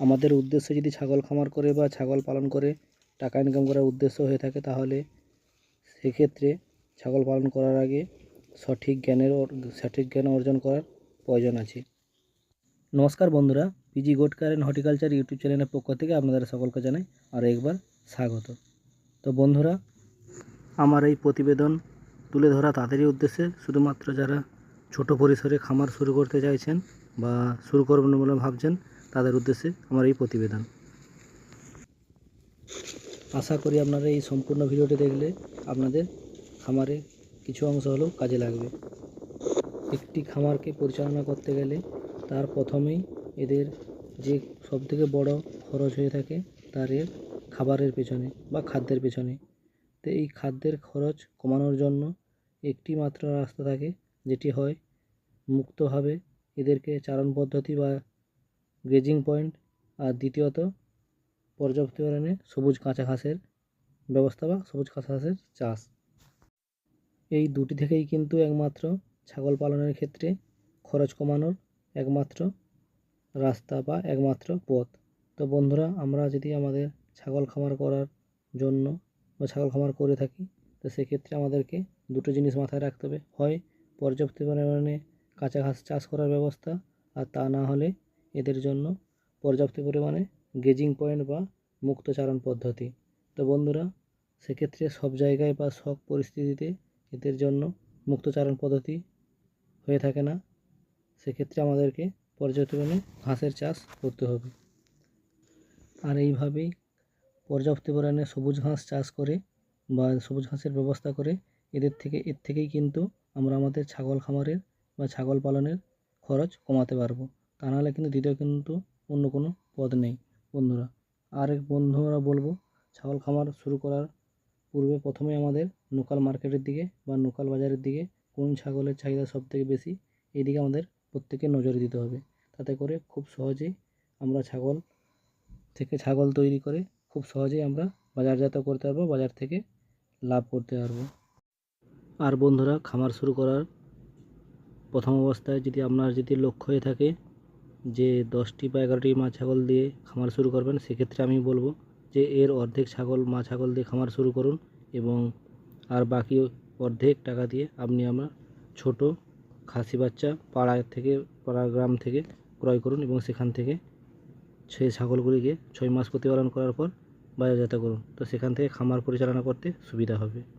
আমাদের উদ্দেশ্য যদি ছাগল খামার করে বা ছাগল পালন করে, টাকা ইনকাম করার উদ্দেশ্য হয়ে থাকে, তাহলে সেক্ষেত্রে ছাগল পালন করার আগে সঠিক জ্ঞানের সঠিক জ্ঞান অর্জন করার প্রয়োজন আছে। নমস্কার বন্ধুরা পিজি গোটকার অ্যান্ড হর্টিকালচার ইউটিউব চ্যানেলের পক্ষ থেকে আপনাদের সকলকে জানাই আর একবার স্বাগত। তো বন্ধুরা, আমার এই প্রতিবেদন তুলে ধরা তাদেরই উদ্দেশ্যে, শুধুমাত্র যারা ছোট পরিসরে খামার শুরু করতে চাইছেন বা শুরু করবেন বলে ভাবছেন তাদের উদ্দেশ্যে আমার এই প্রতিবেদন। আশা করি আপনারা এই সম্পূর্ণ ভিডিওটি দেখলে আপনাদের খামারে কিছু অংশ হলেও কাজে লাগবে। একটি খামারকে পরিচালনা করতে গেলে তার প্রথমেই এদের যে সবথেকে বড় খরচ হয়ে থাকে তার এর খাবারের পেছনে বা খাদ্যের পেছনে। তো এই খাদ্যের খরচ কমানোর জন্য একটি মাত্র রাস্তা থাকে, যেটি হয় মুক্তভাবে এদেরকে চারণ পদ্ধতি বা গ্রেজিং পয়েন্ট আর দ্বিতীয়ত পর্যাপ্ত পরিমাণে সবুজ কাঁচা ঘাসের ব্যবস্থা বা সবুজ কাঁচা ঘাসের চাষ। এই দুটি থেকেই কিন্তু একমাত্র ছাগল পালনের ক্ষেত্রে খরচ কমানোর একমাত্র রাস্তা বা একমাত্র পথ। তো বন্ধুরা, আমরা যদি আমাদের ছাগল খামার করার জন্য বা ছাগল খামার করে থাকি, তো সেক্ষেত্রে আমাদেরকে দুটো জিনিস মাথায় রাখতে হবে। হয় পর্যাপ্ত পরিমাণে কাঁচা ঘাস চাষ করার ব্যবস্থা, আর তা না হলে এদের জন্য পর্যাপ্ত পরিমাণে গেজিং পয়েন্ট বা মুক্তচারণ পদ্ধতি। তো বন্ধুরা, সেক্ষেত্রে সব জায়গায় বা সব পরিস্থিতিতে এদের জন্য মুক্তচারণ পদ্ধতি হয়ে থাকে না। সেক্ষেত্রে আমাদেরকে পর্যাপ্ত পরিমাণে ঘাসের চাষ করতে হবে। আর এইভাবেই পর্যাপ্ত পরিমাণে সবুজ ঘাস চাষ করে বা সবুজ ঘাসের ব্যবস্থা করে এদের থেকে, এর থেকেই কিন্তু আমরা আমাদের ছাগল খামারের বা ছাগল পালনের খরচ কমাতে পারব। তা নাহলে কিন্তু দ্বিতীয় কিন্তু অন্য কোনো পথ নেই, বন্ধুরা। আর এক বন্ধুরা বলব, ছাগল খামার শুরু করার পূর্বে প্রথমে আমাদের লোকাল মার্কেটের দিকে বা লোকাল বাজারের দিকে কোন ছাগলের চাহিদা সবথেকে বেশি এই দিকে আমাদের প্রত্যেকের নজর দিতে হবে। তাতে করে খুব সহজেই আমরা ছাগল থেকে ছাগল তৈরি করে খুব সহজেই আমরা বাজারজাত করতে পারব, বাজার থেকে লাভ করতে পারব। আর বন্ধুরা, খামার শুরু করার প্রথম অবস্থায় যদি আপনার যদি লক্ষ্য হয়ে থাকে যে দশটি বা এগারোটি মা ছাগল দিয়ে খামার শুরু করবেন, সেক্ষেত্রে আমি বলব যে এর অর্ধেক ছাগল, মা ছাগল দিয়ে খামার শুরু করুন এবং আর বাকি অর্ধেক টাকা দিয়ে আপনি আমার ছোট খাসি বাচ্চা পাড়া থেকে, পাড়া গ্রাম থেকে ক্রয় করুন এবং সেখান থেকে সেই ছাগলগুলিকে ছয় মাস প্রতিপালন করার পর বাজারজাত করুন। তো সেখান থেকে খামার পরিচালনা করতে সুবিধা হবে।